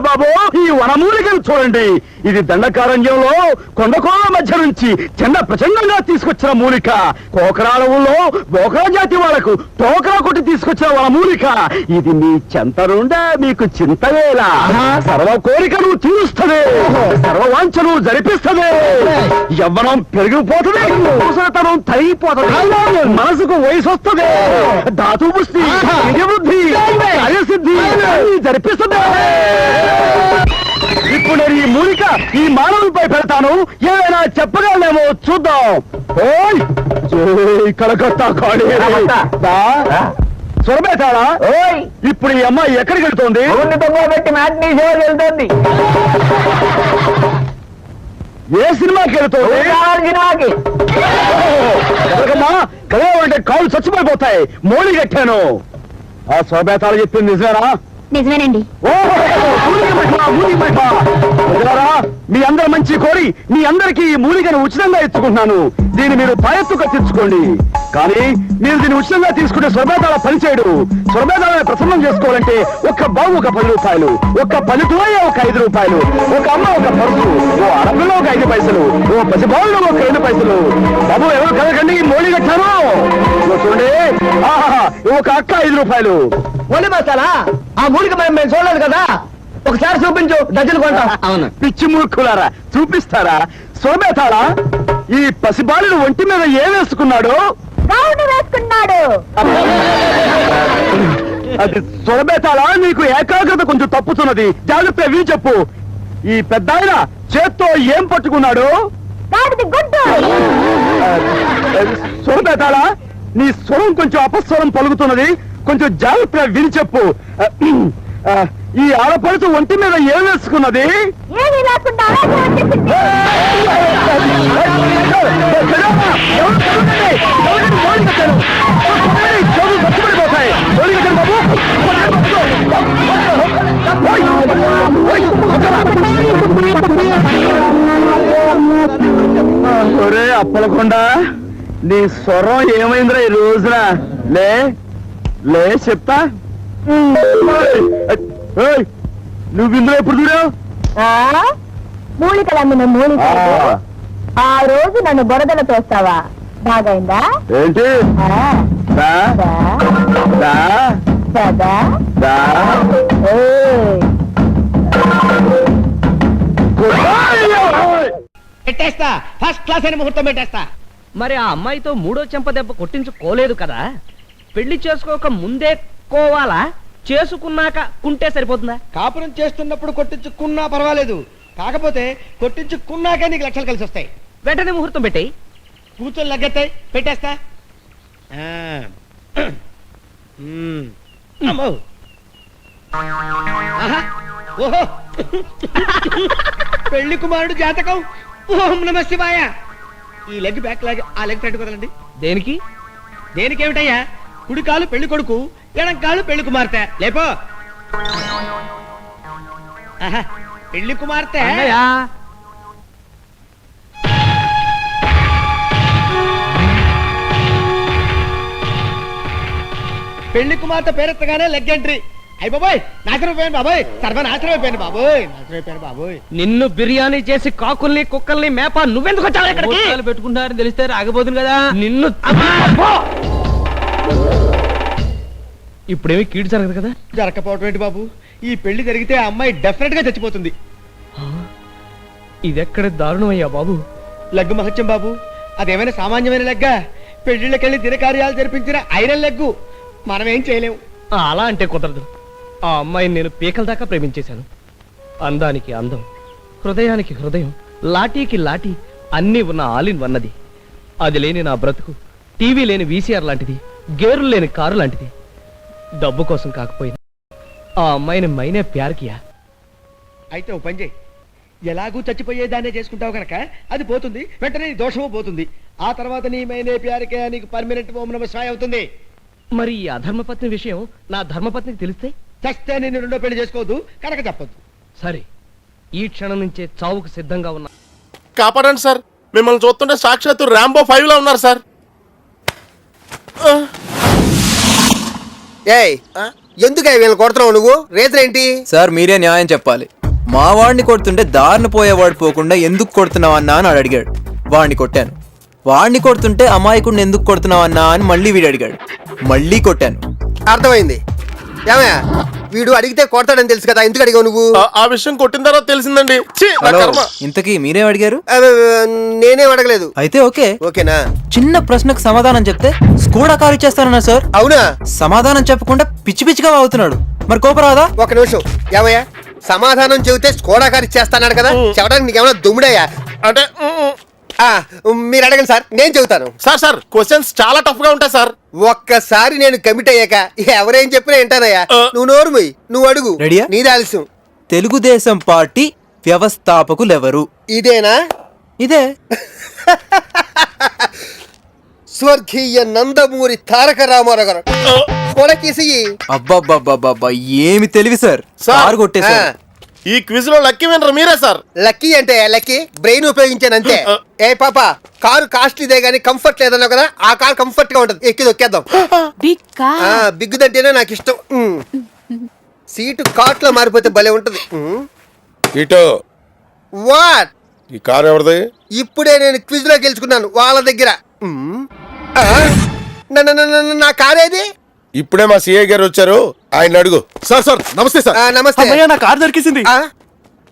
చూడండి బాబు ఈ వనమూలికను చూడండి. ఇది దండకారణ్యంలో కొండకోల మధ్య నుంచి చిన్న ప్రచండంగా తీసుకొచ్చిన మూలిక. కోకరాళవుల్లో బోకరా జాతి వాళ్ళకు టోకరా కొట్టి తీసుకొచ్చిన వనమూలిక. ఇది మీ చెంతనుండే మీకు చింతవేలా సర్వ కోరికను తీరుస్తుంది. సర్వ వాంఛను జరిపిస్తుంది. యవ్వనం పెరిగిపోతుంది. అవసరతనం తరిగిపోతుంది. మనసుకు వయసు వస్తుంది ధాతు పుష్టి బుద్ధి కార్యసిద్ధి జరిపిస్తుంది. ఇప్పుడు నేను ఈ మూలిక ఈ మానవులపై పెడతాను. ఏమైనా చెప్పగలనేమో చూద్దాం. ఓయ్! జై కలకత్తా ఓయ్! ఇప్పుడు ఈ అమ్మాయి ఎక్కడికి వెళ్తోంది? ఊరిని దొంగ పెట్టి మ్యాట్నీ షో వెళ్తుంది. ఏ సినిమాకి వెళ్తోంది? సినిమాకి. అంటే కాళ్ళు చచ్చిపోయిపోతాయి. మోడీ కట్టాను. ఆ సొరబేతాళ చెప్పింది నిజమేనా? నిజమేనండి. ఓ, మీ అందరి మంచి కోరి మీ అందరికీ ఈ మూలికను ఉచితంగా ఇచ్చుకుంటున్నాను. దీన్ని మీరు తాయెత్తుగా తెచ్చుకోండి కానీ మీరు దీన్ని ఉచితంగా తీసుకుంటే స్వర్భేదాల పనిచేయడు స్వర్భేదాలను ప్రసన్నం చేసుకోవాలంటే ఒక్క బాబు ఒక పది రూపాయలు ఒక్క పల్లెటూరే ఒక ఐదు రూపాయలు ఒక అమ్మ ఒక పరుసు ఓ అరకులో ఒక ఐదు పైసలు ఓ పసిబాబులో ఒక రెండు పైసలు. బాబు ఎవరు కలగండి మోడీ కట్టాను చూడండి. ఆహా, ఒక అక్క ఐదు రూపాయలు. మళ్ళీ మసాలా ఆ మూలిక మేము మేము చూడలేదు కదా? ఒకసారి చూపించు డజన్ కొంటా. అవును. పిచ్చి మూర్ఖులారా చూపిస్తారా? సోమేతాళా ఈ పసిబాలుడు ఒంటి మీద ఏం వేసుకున్నాడు? గౌను వేసుకున్నాడు. అది సొరబేతాళా నీకు ఏకాగ్రత కొంచెం తప్పుతున్నది. జాగ్రత్త విని చెప్పు. ఈ పెద్ద ఆయన చేత్తో ఏం పట్టుకున్నాడు? సొరబేతాళా నీ స్వరం కొంచెం అపస్వరం పలుకుతున్నది. కొంచెం జాగ్రత్తగా విని చెప్పు. ఆ, ఈ ఆడపడుచు ఒంటి మీద ఏం వేసుకున్నది? ఒరే అప్పలకుండా నీ స్వరం ఏమైందిరా ఈ రోజున? లే లే చెప్తా. నువ్వు ఇందులో ఎప్పుడు చూడావు? ఆ? మూలికలు అమ్మిన మూలిక ఆ. రోజు నన్ను బురదలో తోస్తావా? బాగైందా? ఏంటి. పెట్టేస్తా. ఫస్ట్ క్లాస్ అయిన ముహూర్తం పెట్టేస్తా. మరి ఆ అమ్మాయితో మూడో చెంప దెబ్బ కొట్టించుకోలేదు కదా? పెళ్ళి చేసుకోక ముందే కోవాలా? చేసుకున్నాక కుంటే సరిపోతుందా? కాపురం చేస్తున్నప్పుడు కొట్టించుకున్నా పర్వాలేదు. కాకపోతే కొట్టించుకున్నాకే నీకు లక్షలు కలిసి వస్తాయి. వెంటనే ముహూర్తం పెట్టి కూర్చొని లగ్గెత్తాయి పెట్టేస్తా. ఆ. మ్మ్. అమ్మో. ఆహా. ఓహో. పెళ్ళి కుమారుడు జాతకం. ఓం నమ శివాయ. ఈ లెగ్ బ్యాక్ లాగి ఆ లెగ్ ఫ్రంట్ కదలండి దేనికి? దేనికేమిటయ్యా? కుడి కాలు పెళ్ళి కొడుకు ఎడం కాలు పెళ్ళి కుమార్తె లేపో ఆహా. పెళ్ళి కుమార్తె అన్నయ్య, పెళ్ళి కుమార్తె పేరెత్తగానే లెగ్ ఎంట్రీ అయ్యి బాబోయ్ నాశనం అయిపోయాను బాబోయ్ సర్వనాశనం అయిపోయాను బాబోయ్ నాశనం అయిపోయాను బాబోయ్ నిన్ను బిర్యానీ చేసి కాకుల్ని కుక్కల్ని మేప నువ్వెందుకు వచ్చావు ఇక్కడికి? పెట్టుకుంటారని తెలిస్తే ఆగిపోతుంది కదా. నిన్ను అబ్బో! ఇప్పుడేమి కీడు జరగదు కదా? జరగకపోవటం ఏంటి బాబు? ఈ పెళ్ళి జరిగితే ఆ అమ్మాయి డెఫినెట్గా చచ్చిపోతుంది ఇదెక్కడ దారుణమయ్యా బాబు? లగ్గు మహత్యం బాబు. అదేమైనా సామాన్యమైన లెగ్గా? పెళ్ళిళ్ళకెళ్ళి దినకార్యాలు జరిపించిన ఐరన్ లెగ్గు. మనం ఏం చేయలేము అలా అంటే కుదరదు. ఆ అమ్మాయిని నేను పీకల దాకా ప్రేమించేశాను. అందానికి అందం హృదయానికి హృదయం లాఠీకి లాఠీ అన్నీ ఉన్న ఆలిన్ వన్నది అది లేని నా బ్రతుకు టీవీ లేని వీసీఆర్ లాంటిది గేరులు లేని కారు లాంటిది. డబ్బు కోసం కాకపోయినా ఆ అమ్మాయిని మైనే ప్యార్కియా అయితే ఓ పని చేయి. ఎలాగూ చచ్చిపోయేదాన్నే చేసుకుంటావు కనుక అది పోతుంది వెంటనే నీ దోషము పోతుంది. ఆ తర్వాత నీ మైనే ప్యారికే నీకు పర్మనెంట్ ఓం నమ అవుతుంది. మరి ఈ అధర్మపత్ని విషయం నా ధర్మపత్నికి తెలిస్తే? చస్తే నేను రెండో పెళ్ళి చేసుకోవద్దు కనుక చెప్పొద్దు. సరే ఈ క్షణం నుంచే చావుకు సిద్ధంగా ఉన్నా కాపాడండి సార్. మిమ్మల్ని చూస్తుంటే సాక్షాత్తు ర్యాంబో ఫైవ్లో ఉన్నారు సార్. ఏయ్ ఎందుకు వీళ్ళని కొడుతున్నావు నువ్వు? రేజర్ ఏంటి సార్ మీరే న్యాయం చెప్పాలి. మా వాడిని కొడుతుంటే దారిని పోయేవాడు పోకుండా ఎందుకు కొడుతున్నావు అన్నా అని అడిగాడు. వాడిని కొట్టాను. వాడిని కొడుతుంటే అమాయకుడిని ఎందుకు కొడుతున్నావు అన్నా అని మళ్ళీ వీడు అడిగాడు. మళ్ళీ కొట్టాను. అర్థమైంది. ఏమయ్య వీడు అడిగితే కొడతాడని తెలుసు కదా ఎందుకు అడిగావు నువ్వు? ఆ- ఆ విషయం కొట్టిన తర్వాత తెలిసిందండి. ఛీ, నా హలో కర్మ. ఇంతకీ మీరేం అడిగారు? అబ్బ, నేనేం అడగలేదు. అయితే ఓకే. ఓకేనా? చిన్న ప్రశ్నకు సమాధానం చెప్తే స్కూడా కారు ఇచ్చేస్తానన్నా సార్? అవునా? సమాధానం చెప్పకుండా పిచ్చి పిచ్చిగా అవుతున్నాడు మరి కోపరాదా ఒక నిమిషం. ఏమయ్య? సమాధానం చెబితే స్కోడా కారు ఇచ్చేస్తాన్నాడు కదా? చెప్పడానికి నీకేమైనా దుమ్ముడయ్యా? అంటే. ఆ, మీరు అడగండి సార్ నేను చెబుతాను. సార్ సార్ క్వశ్చన్స్ చాలా టఫ్గా ఉంటాయి సార్. ఒక్కసారి నేను కమిట్ అయ్యాక ఎవరేం చెప్పినా వింటానయ్యా. నువ్వు నోరు మొయ్ నువ్వు అడుగు. రెడీయా? నీది ఆలస్యం. తెలుగుదేశం పార్టీ వ్యవస్థాపకులెవరు? ఇదేనా? ఇదే. స్వర్గీయ నందమూరి తారక రామారావు గారు. కొడకేసి. అబ్బబ్బబ్బబ్బబ్బా ఏమి తెలివి సార్? సార్. కొట్టేశారు. ఈ క్విజ్లో లక్కీ వినరు మీరే సార్. లక్కీ అంటే లక్కీ బ్రెయిన్ ఉపయోగించాను అంతే. ఏ పాప కారు కాస్ట్లీదే గానీ కంఫర్ట్ లేదన్నావు కదా ఆ కారు కంఫర్ట్గా ఉంటది. ఎక్కి దొక్కేద్దాం. ఆ బిగ్గుదంటేనే నాకు ఇష్టం. సీటు కాట్లో మారిపోతే భలే ఉంటది. ఇటో. వాట్ ఈ కారు ఎవరిది? ఇప్పుడే నేను క్విజ్లో గెలుచుకున్నాను వాళ్ళ దగ్గర. ఉమ్. ఆ? నా- నా- నా- నా- నా కారేది ఇప్పుడే మా సిఐ గారు వచ్చారు ఆయన అడుగు సార్ సార్ నమస్తే ఆ, నమస్తే నా కారు దొరికేసింది ఆ?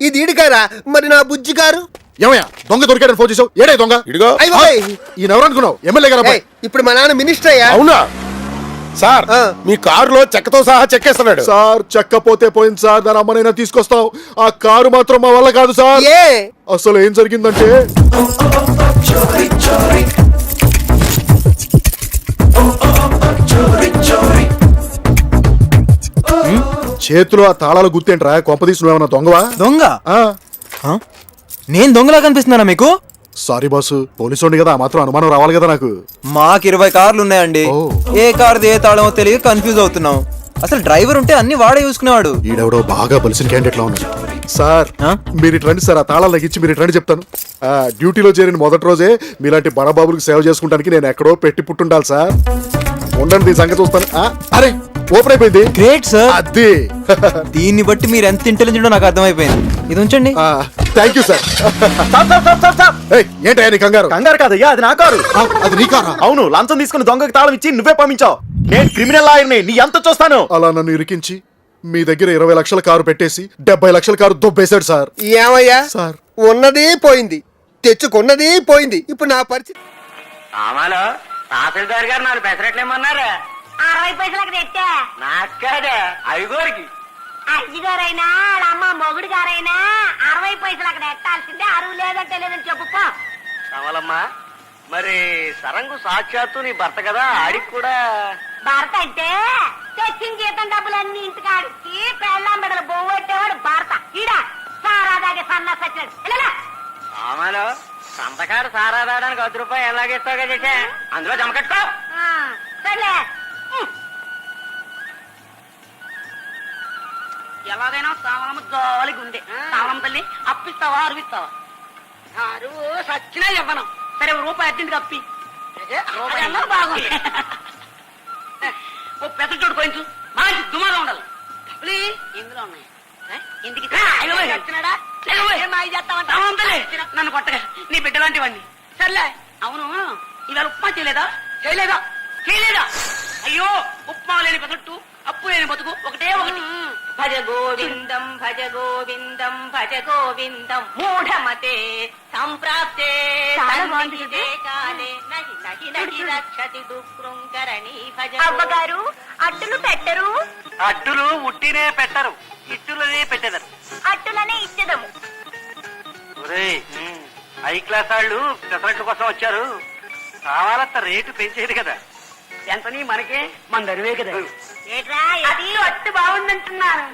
ఇది ఈడికారా మరి నా బుజ్జి కారు ఏమయ్యా దొంగ దొరికాడని ఫోన్ చేసావు ఏడే దొంగ ఇడిగో అయ్ బాబోయ్. ఈయన ఎవరు అనుకున్నావు ఎమ్మెల్యే గారు ఏయ్, ఇప్పుడు మా నాన్న మినిస్టర్ అయ్యా అవునా సార్ ఆ. మీ కారులో చెక్కతో సహా చెక్కేస్తున్నాడు సార్ చెక్కపోతే పోయింది సార్ దాని అమ్మనైనా తీసుకొస్తాం ఆ కారు మాత్రం మా వల్ల కాదు సార్ ఏ అసలు ఏం జరిగిందంటే చేతిలో ఆ తాళాలు గుర్తేంట్రా? కొంపదీసి నువ్వేమన్నా దొంగవా? దొంగ? ఆ, ఆ? నేను దొంగలా కనిపిస్తున్నానా మీకు? సారీ బాసు పోలీసు కదా ఆ మాత్రం అనుమానం రావాలి కదా నాకు. మాకు ఇరవై కార్లు ఉన్నాయండి. ఓ. ఏ కార్ది ఏ తాళమో తెలియక కన్ఫ్యూజ్ అవుతున్నాం. అసలు డ్రైవర్ ఉంటే అన్ని వాడే చూసుకునేవాడు. ఈడెవడో బాగా బలిసిన క్యాండిడేట్ లా ఉన్నాడు. సార్ ఆ? మీరు ఇటు రండి సార్ ఆ తాళాలు తగ్గించి మీరు ఇటు రండి చెప్తాను. ఆ, డ్యూటీలో చేరిన మొదటి రోజే మీలాంటి బడబాబులకు సేవ చేసుకుంటానికి నేను ఎక్కడో పెట్టి పుట్టుండాలి సార్. ఉండండి దీని సంగతి చూస్తాను. ఆ, అరే ఓపెన్ అయిపోయింది. గ్రేట్ సార్ అది. దీన్ని బట్టి మీరు ఎంత ఇంటెలిజెంటో నాకు అర్థమైపోయింది. ఇది ఉంచండి. థ్యాంక్ యూ సార్ ఏంటయ్యా నీ కంగారు? కంగారు కాదయ్యా అది నా కారు. అది నీ కారా? అవును లంచం తీసుకుని దొంగకి తాళం ఇచ్చి నువ్వే పంపించావు. నేను క్రిమినల్ లాయర్ని నీ ఎంత చూస్తాను? అలా నన్ను ఇరికించి మీ దగ్గర ఇరవై లక్షల కారు పెట్టేసి డెబ్బై లక్షల కారు దొబ్బేశాడు సార్. ఏమయ్యా? సార్. ఉన్నది పోయింది. తెచ్చుకున్నది పోయింది. ఇప్పుడు నా పరిస్థితి తహసీల్దార్ గారు నాలుగు పెసరట్లు ఏమన్నారా అరవై పైసలకు తెచ్చా? నాకు కాదే ఐగోరికి అజ్జిగారైనా అమ్మ మొగుడు గారైనా అరవై పైసలకు నెట్టాల్సిందే అరువు లేదంటే లేదని చెప్పుకో. కమలమ్మా మరి సరంగు సాక్షాత్తు నీ భర్త కదా ఆడికి కూడా. భర్త అంటే తెచ్చిన జీతం డబ్బులన్నీ ఇంటికాడికి పెళ్ళాం బిడ్డలు బొవ్వెట్టేవాడు భర్త. ఈడ సారా దాగే సన్నా సచ్చాడు మామలో సంతకారు సారా రావడానికి వద్ద రూపాయలు ఎలాగేస్తావుగా చేసా అందులో జమ కట్టుకో. సర్లే. ఎలాగైనా తావలమ్మ జోలికి ఉంది తావలమ్మ తల్లి అప్పిస్తావా అరువిస్తావా? అరువు సచ్చినా ఇవ్వను సరే రూపాయి అర్జెంట్గా అప్పి. బాగుంది. ఓ పెద్ద చోటు కొంచెం మంచి దుమాగా ఉండాలి. డబ్బులు ఇందులో ఉన్నాయి? ఇంటికి నన్ను కొట్టగా. నీ బిడ్డ లాంటివన్నీ సర్లే. అవును. ఇవాళ ఉప్మా చేయలేదా? చేయలేదా? చేయలేదా? అయ్యో ఉప్మా లేని బతుట్టు అప్పు లేని బతుకు ఒకటే ఒకటి. భజ గోవిందం భజ గోవిందం భజ గోవిందం మూఢమతే సంప్రాప్తే అవ్వగారు అట్టులు పెట్టరు. అడ్డులు ఉట్టినే పెట్టరు ఇట్టులనే పెట్టెదరు. అట్టులనే ఇచ్చదము. ఒరేయ్ హై క్లాస్ వాళ్ళు పెసరట్ల కోసం వచ్చారు. కావాలంత రేటు పెంచేది కదా. ఎంతని మనకే? మన దరివే కదా. ఏట్రా? అట్టు బాగుందంటున్నారు.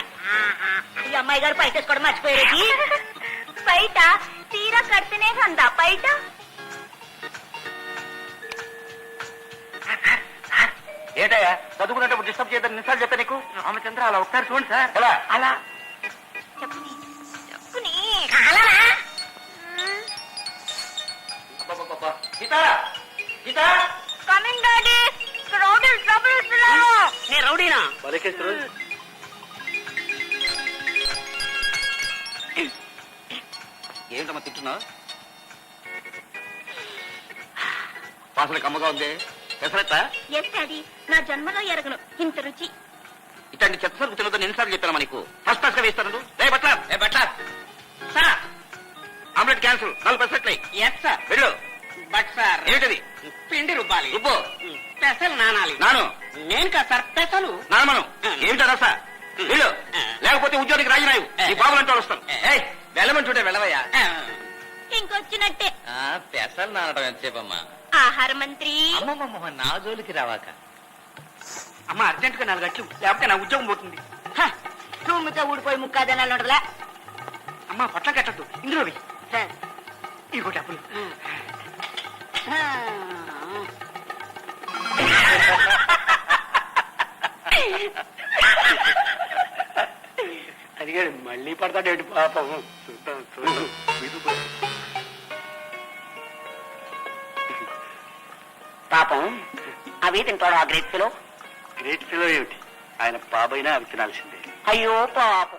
ఈ అమ్మాయి గారు పైటేసుకోవడం మర్చిపోయేది బయట తీర కడితేనే కందా బయట ఏటయ్యా? చదువుకునేటప్పుడు డిస్టర్బ్ చేయదని నిమిషాలు చెప్తా నీకు? రామచంద్ర అలా ఒకసారి చూడండి సార్. ఎలా? అలా. Geetha! Geetha coming daddy crowd డబ్బులు డబ్బులు ఇస్తున్నారు నేను రౌడీనా? తింటున్నా వాసన కమ్మగా ఉంది. Pesarattu yes daddy? నా జన్మలో ఎరగను. ఇంత రుచి. ఇట్లాంటి చెత్త సరుకు తినొద్దని ఎన్నిసార్లు చెప్పాను మనకు ఫస్ట్ ఫస్ట్ వేస్తాను రే బట్లర్ ఏ బట్లర్ సార్. Omelette cancel. నాలుగు పెసరట్లే. ఎస్ సార్ వెళ్ళు. బట్ సార్ ఏమిటది? పిండి రుబ్బాలి. రుబ్బు. పెసలు నానాలి నాను. నేను కదా సార్ పెసలు నానమను ఏమిటా రస వెళ్ళు. లేకపోతే ఉద్యోగికి రాజీనాయు ఈ బాబులు అంటే వస్తాను ఏయ్ వెళ్ళమంటుంటే వెళ్ళవయ్యా. ఇంకొచ్చినట్టే. పెసలు నానడం ఎంతసేపమ్మా? ఆహార మంత్రి. అమ్మమ్మ నా జోలికి రావాక. అమ్మ అర్జెంట్గా నాలుగు గట్లు. లేకపోతే నా ఉద్యోగం పోతుంది. తుమ్మితో ఊడిపోయి ముక్కాదనాలు ఉండలే అమ్మ పొట్ల కట్టద్దు. ఇందులో వెయ్యి. ఇదిగో డబ్బులు. అడిగాడు మళ్ళీ పడతాడేటి పాపం? చూద్దాం చూద్దాం. పాపం? అవి తింటాడు ఆ గ్రేట్ ఫిలో? గ్రేట్ ఫిలో ఏమిటి? ఆయన బాబైనా అవి తినాల్సిందే. అయ్యో పాపం.